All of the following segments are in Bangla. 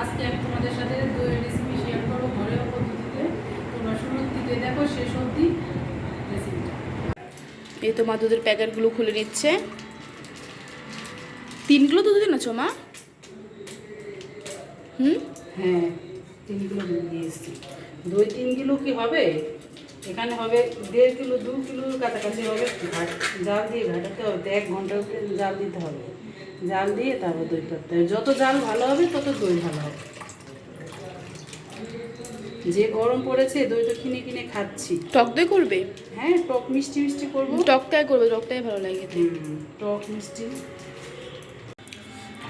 আজকে আমি তোমাদের সাথে দইয়ের রেসিপি শেয়ার করব ঘরের পদ্ধতিতে তোমরা শুরুর দিকে দেখো, শেষ অবধি এই তো মা দুধের প্যাকেটগুলো খুলে নিচ্ছে। তিনগুলো দুধ দিনেছো মা? হুম? হ্যাঁ তিন কিলো দুধ দিয়ে এসেছি। দই তিন কিলো কি হবে? এখানে হবে দেড় কিলো দু কিলোর কাছাকাছি হবে জাল দিয়ে ঘাটাতে হবে এক ঘণ্টা জাল দিতে হবে। জাল দিয়ে তারপর দই করতে হবে। যত জাল ভালো হবে তত দই ভালো হবে। যে গরম পড়েছে দইটা কিনে কিনে খাচ্ছি। টক দই করবে? হ্যাঁ টক মিষ্টি মিষ্টি করব। টকটাই করবে টকটাই ভালো লাগে। টক মিষ্টি।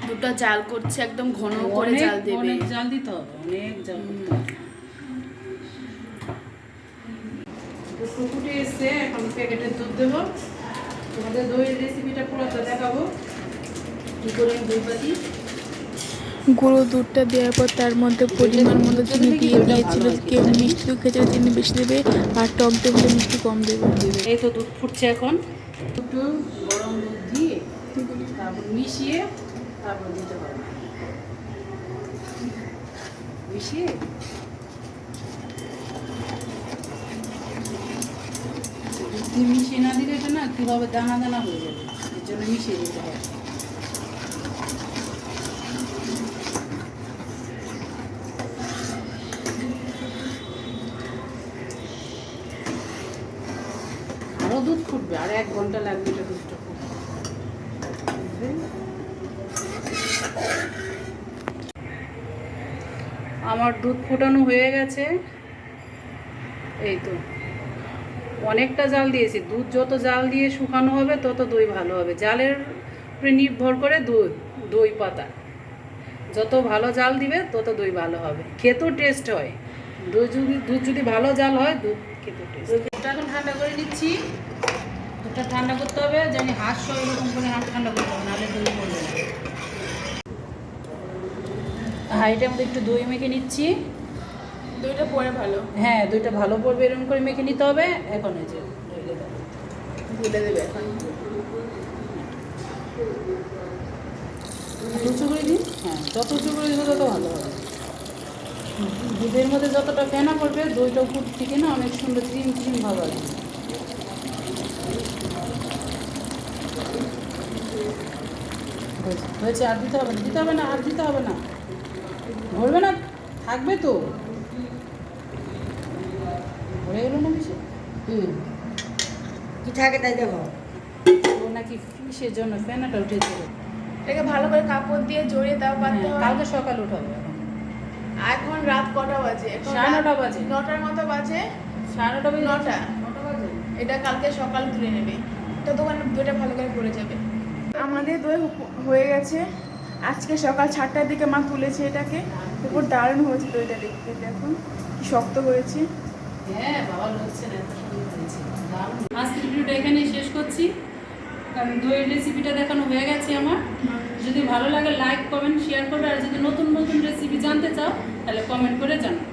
দুধটা জাল করছে একদম ঘন করে জাল দেবে। অনেক জাল দিতে হবে অনেক জাল করতে হবে এসছে এখন প্যাকেটের দুধ দেবো। তোমাদের দইয়ের রেসিপিটা পুরোটা দেখাবো। কী করে দই পাতি গুঁড়ো দুধটা দেওয়ার পর তার মধ্যে পরিমাণ মতো চিনি দিয়ে দিয়েছিল। কেউ মিষ্টি দুধ খেতে চিনি বেশি দেবে আর টক দেবে হলে মিষ্টি কম দেবে। এই তো দুধ ফুটছে এখন। একটু গরম দুধ দিয়ে তারপর মিশিয়ে তারপর দিতে হবে মিশিয়ে মিশিয়ে না দিলে এটা না কীভাবে দানা দানা হয়ে যাবে? এর জন্য মিশিয়ে দিতে হবে আরও দুধ ফুটবে, আর এক ঘণ্টা লাগবে এটা দুধটা আমার দুধ ফোটানো হয়ে গেছে। এই তো। অনেকটা জাল দিয়েছি। দুধ যত জাল দিয়ে শুকানো হবে, তত দই ভালো হবে। জালের উপরে নির্ভর করে দই দই পাতা। যত ভালো জাল দিবে, তত দই ভালো হবে। খেতেও টেস্ট হয়। দই যদি, দুধ যদি ভালো জাল হয়, দুধ খেতেও টেস্ট দুধটা এখন ঠান্ডা করে নিচ্ছি। দুধটা ঠান্ডা করতে হবে, জানি হাঁস হয় এরকম করে হাত ঠান্ডা করতে হবে, নাহলে দই পড়বে হাঁড়িটার মধ্যে একটু দই মেখে নিচ্ছি। দইটা পরে ভালো। হ্যাঁ দইটা ভালো পড়বে এরকম করে মেখে নিতে হবে এখন এই যে দই দেবে এখন। উঁচু করে দিন। হ্যাঁ যত উঁচু করে দিবে তত ভালো হবে। দুধের মধ্যে যতটা ফেনা পড়বে দইটা উপর থেকে না অনেক সুন্দর ক্রিম ক্রিম ভালো আসবে। হয়েছে- আর দিতে হবে না দিতে হবে না আর দিতে হবে না। ধরবে না থাকবে তো। হয়ে গেলো না বেশি হুম। কি থাকে তাই দেবো ও নাকি কিসের জন্য? ফেনাটা উঠেছে এটাকে ভালো করে কাপড় দিয়ে জড়িয়ে তাও পাততে হ্যাঁ, কালকে সকাল উঠাবে এখন রাত কটা বাজে? সাড়ে নটা বাজে। নটার মতো বাজে। সাড়ে নটা বাজে। নটা। নটা বাজে? এটা কালকে সকাল তুলে নেবে। তো দোকানে দইটা ভালো করে পড়ে যাবে। আমাদের দই হয়ে গেছে। আজকে সকাল সাতটার দিকে মা তুলেছে এটাকে। এরপর দারুণ হয়েছে দইটা দেখতে। দেখুন কি শক্ত হয়েছে। হ্যাঁ বাবা হচ্ছে না এত এখানেই শেষ করছি। কারণ দইয়ের রেসিপিটা দেখানো হয়ে গেছে আমার। যদি ভালো লাগে লাইক কমেন্ট শেয়ার করবে। আর যদি নতুন নতুন রেসিপি জানতে চাও, তাহলে কমেন্ট করে জানাও।